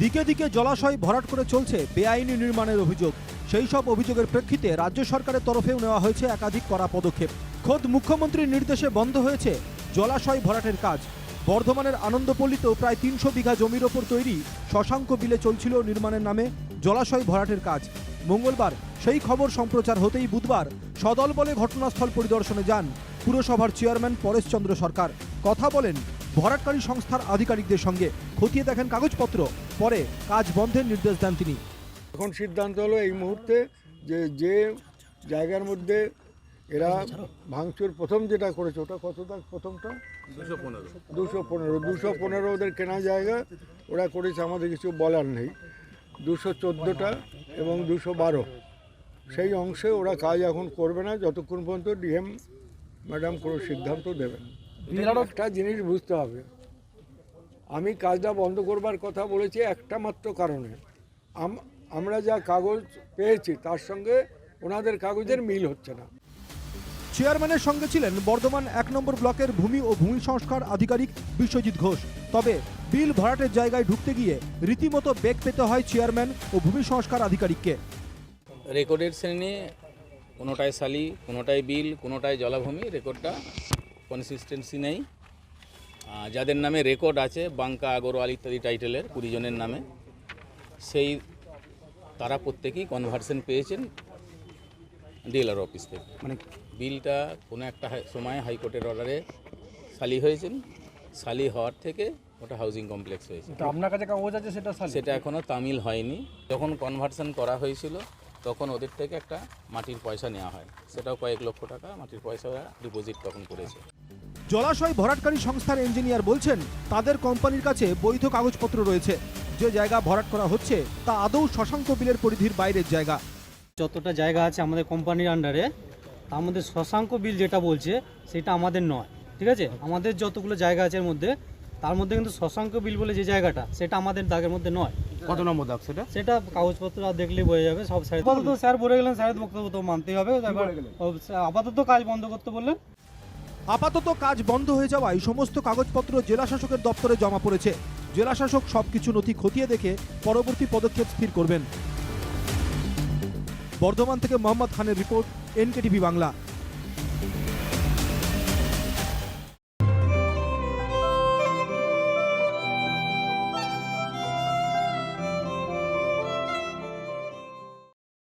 দিকে দিকে জলাশয় ভরাট করে চলছে বেআইনি নির্মাণের অভিযোগ। সেই সব অভিযোগের প্রেক্ষিতে রাজ্য সরকারের তরফেও নেওয়া হয়েছে একাধিক কড়া পদক্ষেপ। খোদ মুখ্যমন্ত্রীর নির্দেশে বন্ধ হয়েছে জলাশয় ভরাটের কাজ। বর্ধমানের আনন্দপল্লীতেও প্রায় তিনশো বিঘা জমির ওপর তৈরি শশাঙ্ক বিলে চলছিল নির্মাণের নামে জলাশয় ভরাটের কাজ। মঙ্গলবার সেই খবর সম্প্রচার হতেই বুধবার সদল বলে ঘটনাস্থল পরিদর্শনে যান পুরসভার চেয়ারম্যান পরেশচন্দ্র সরকার। কথা বলেন ভরাটকারী সংস্থার আধিকারিকদের সঙ্গে খতিয়ে দেখেন কাগজপত্র। পরে কাজ বন্ধের নির্দেশ দেন তিনি। এখন সিদ্ধান্ত হলো এই মুহূর্তে যে যে জায়গার মধ্যে এরা ভাঙচুর প্রথম যেটা করেছে, ওটা কতটা প্রথমটা? দুশো পনেরো। দুশো পনেরো দুশো পনেরো ওদের কেনা জায়গা, ওরা করেছে, আমাদের কিছু বলার নেই। দুশো চোদ্দোটা এবং দুশো বারো। সেই অংশে ওরা কাজ এখন করবে না, যতক্ষণ পর্যন্ত ডিএম ম্যাডাম কোনো সিদ্ধান্ত দেবেন একটা জিনিস বুঝতে হবে। আমি কাজটা বন্ধ করবার কথা বলেছি একটা মাত্র কারণে। আম- আমরা যা কাগজ পেয়েছি তার সঙ্গে ওনাদের কাগজের মিল হচ্ছে না। চেয়ারম্যানের সঙ্গে ছিলেন বর্ধমান এক নম্বর ব্লকের ভূমি ও ভূমি সংস্কার আধিকারিক বিশ্বজিৎ ঘোষ। তবে বিল ভাড়াটের জায়গায় ঢুকতে গিয়ে রীতিমতো বেগ পেতে হয় চেয়ারম্যান ও ভূমি সংস্কার আধিকারিককে। রেকর্ডের শ্রেণি কোনোটায় সালি কোনোটায় বিল কোনোটায় জলাভূমি রেকর্ডটা কনসিস্টেন্সি নেই। যাদের নামে রেকর্ড আছে বাঙ্কা আগরওয়াল ইত্যাদি টাইটেলের কুড়ি জনের নামে সেই তারা প্রত্যেকেই কনভার্সন পেয়েছেন ডিএলআর অফিস থেকে। মানে বিলটা কোনো একটা সময় হাইকোর্টের অর্ডারে সালি হয়েছেন। সালি হওয়ার থেকে ওটা হাউজিং কমপ্লেক্স হয়েছে। আপনার কাছে কাগজ আছে সেটা সেটা এখনও তামিল হয়নি। যখন কনভার্সন করা হয়েছিল তখন ওদের থেকে একটা মাটির পয়সা নেওয়া হয়। সেটাও কয়েক লক্ষ টাকা মাটির পয়সা ডিপোজিট তখন করেছে। জলাশয় ভরাটকারী সংস্থার ইঞ্জিনিয়ার বলছেন তাদের কোম্পানির কাছে বৈধ কাগজপত্র রয়েছে। যে জায়গা ভরাট করা হচ্ছে তা আদৌ শশাঙ্ক বিলের পরিধির বাইরের জায়গা। যতটা জায়গা আছে আমাদের কোম্পানির আন্ডারে তার মধ্যে শশাঙ্ক বিল যেটা বলছে সেটা আমাদের নয়। ঠিক আছে? আমাদের যতগুলো জায়গা আছে এর মধ্যে তার মধ্যে কিন্তু শশাঙ্ক বিল বলে যে জায়গাটা সেটা আমাদের দাগের মধ্যে নয়। কত নম্বর দাগ সেটা? সেটা কাগজপত্র আর দেখলেই বোঝা যাবে সব স্যার আপাতত স্যার বলে গেলেন স্যারের বক্তব্য তো মানতেই হবে। আপাতত কাজ বন্ধ করতে বললেন। আপাতত কাজ বন্ধ হয়ে যাওয়ায় সমস্ত কাগজপত্র জেলা শাসকের দপ্তরে জমা পড়েছে। জেলা শাসক সবকিছু নথি খতিয়ে দেখে পরবর্তী পদক্ষেপ স্থির করবেন। বর্ধমান থেকে মোহাম্মদ খানের রিপোর্ট এনকেটিভি বাংলা।